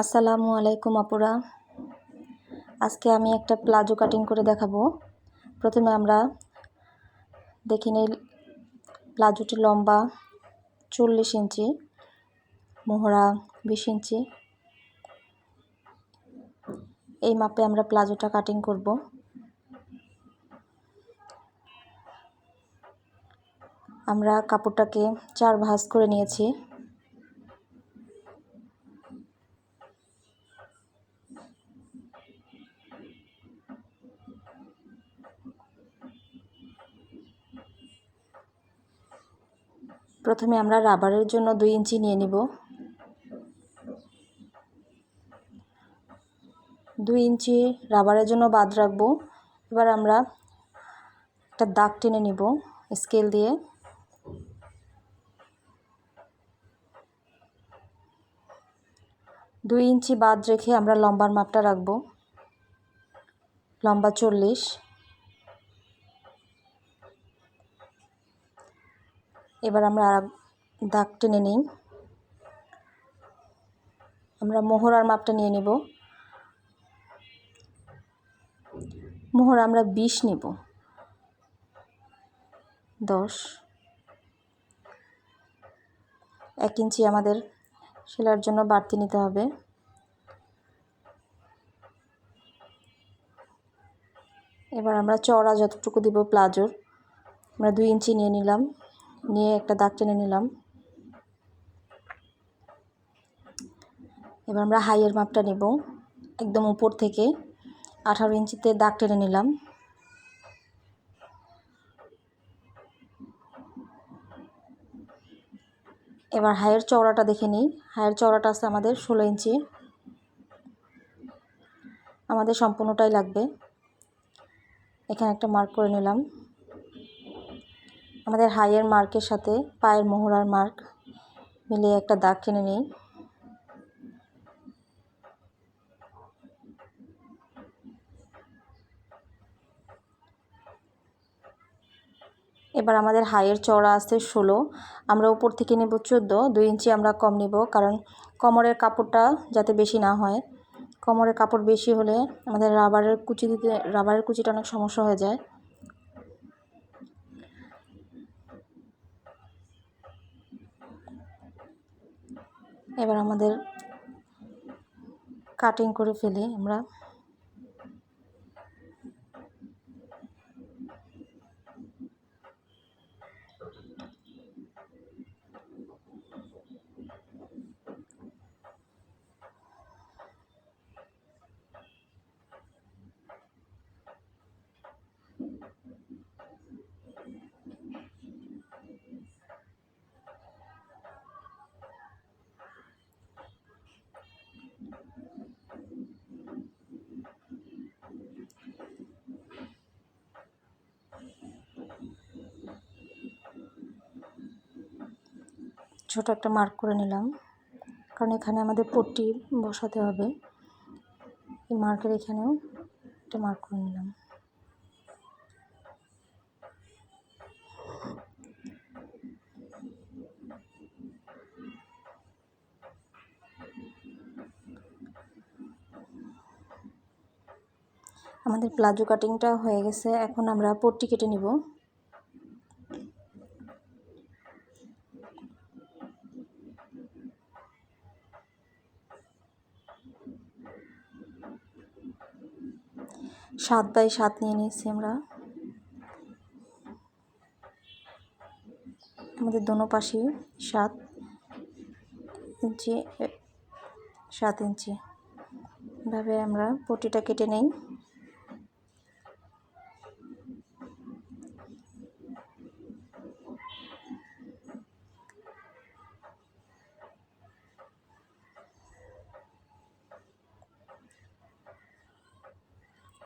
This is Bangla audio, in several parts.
আসসালামু আলাইকুম আপুরা। আজকে আমি একটা প্লাজো কাটিং করে দেখাবো। প্রথমে আমরা দেখে নিই প্লাজোটি লম্বা চল্লিশ ইঞ্চি, মোহরা বিশ ইঞ্চি। এই মাপে আমরা প্লাজোটা কাটিং করব। আমরা কাপড়টাকে চার ভাঁজ করে নিয়েছি। প্রথমে আমরা রাবারের জন্য দুই ইঞ্চি নিয়ে নিব। দুই ইঞ্চি রাবারের জন্য বাদ রাখব। এবার আমরা একটা দাগ টেনে নিব স্কেল দিয়ে। দুই ইঞ্চি বাদ রেখে আমরা লম্বার মাপটা রাখব। লম্বা চল্লিশ। এবার আমরা দাগ টেনে নিই। আমরা মোহরার মাপটা নিয়ে নিব। মোহর আমরা বিশ নিব। দশ। এক ইঞ্চি আমাদের সেলার জন্য বাড়তি নিতে হবে। এবার আমরা চড়া যতটুকু দিব প্লাজোর, আমরা দুই ইঞ্চি নিয়ে নিলাম। নিয়ে একটা দাগ টেনে নিলাম। এবার আমরা হাইয়ের মাপটা নেব। একদম উপর থেকে আঠারো ইঞ্চিতে দাগ টেনে নিলাম। এবার হাইয়ের চওড়াটা দেখে নিই। হাইয়ের চওড়াটা আছে আমাদের ষোলো ইঞ্চি। আমাদের সম্পূর্ণটাই লাগবে। এখানে একটা মার্ক করে নিলাম। আমাদের হাইয়ের মার্কের সাথে পায়ের মোহরার মার্ক মিলিয়ে একটা দাগ কিনে নিই। এবার আমাদের হাইয়ের চড়া আছে ষোলো। আমরা উপর থেকে নেব চোদ্দ। দুই ইঞ্চি আমরা কম নেব কারণ কোমরের কাপড়টা যাতে বেশি না হয়। কোমরের কাপড় বেশি হলে আমাদের রাবারের কুচি দিতে রাবারের কুচিটা অনেক সমস্যা হয়ে যায়। এবার আমাদের কাটিং করে ফেলি আমরা। ছোট একটা মার্ক করে নিলাম। কারণ এখানে আমাদের পট্টি বসাতে হবে। এই মার্কের এখানেও একটা মার্ক করে নিলাম। আমাদের প্লাজো কাটিংটা হয়ে গেছে। এখন আমরা পট্টি কেটে নিব। সাত বাই সাত নিয়ে নিয়েছি আমরা। আমাদের দোনো পাশে সাত ইঞ্চি সাত ইঞ্চি। এভাবে আমরা পটিটা কেটে নেই।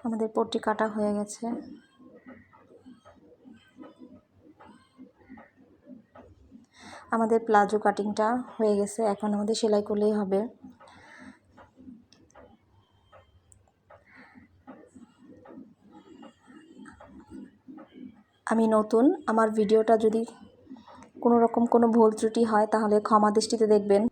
আমাদের পট্টি কাটা হয়ে গেছে। আমাদের প্লাজো কাটিংটা হয়ে গেছে, এখন আমাদের সেলাই করলেই হবে। আমি নতুন, আমার ভিডিওটা যদি কোনো রকম কোনো ভুল ত্রুটি হয় তাহলে ক্ষমা দৃষ্টিতে দেখবেন।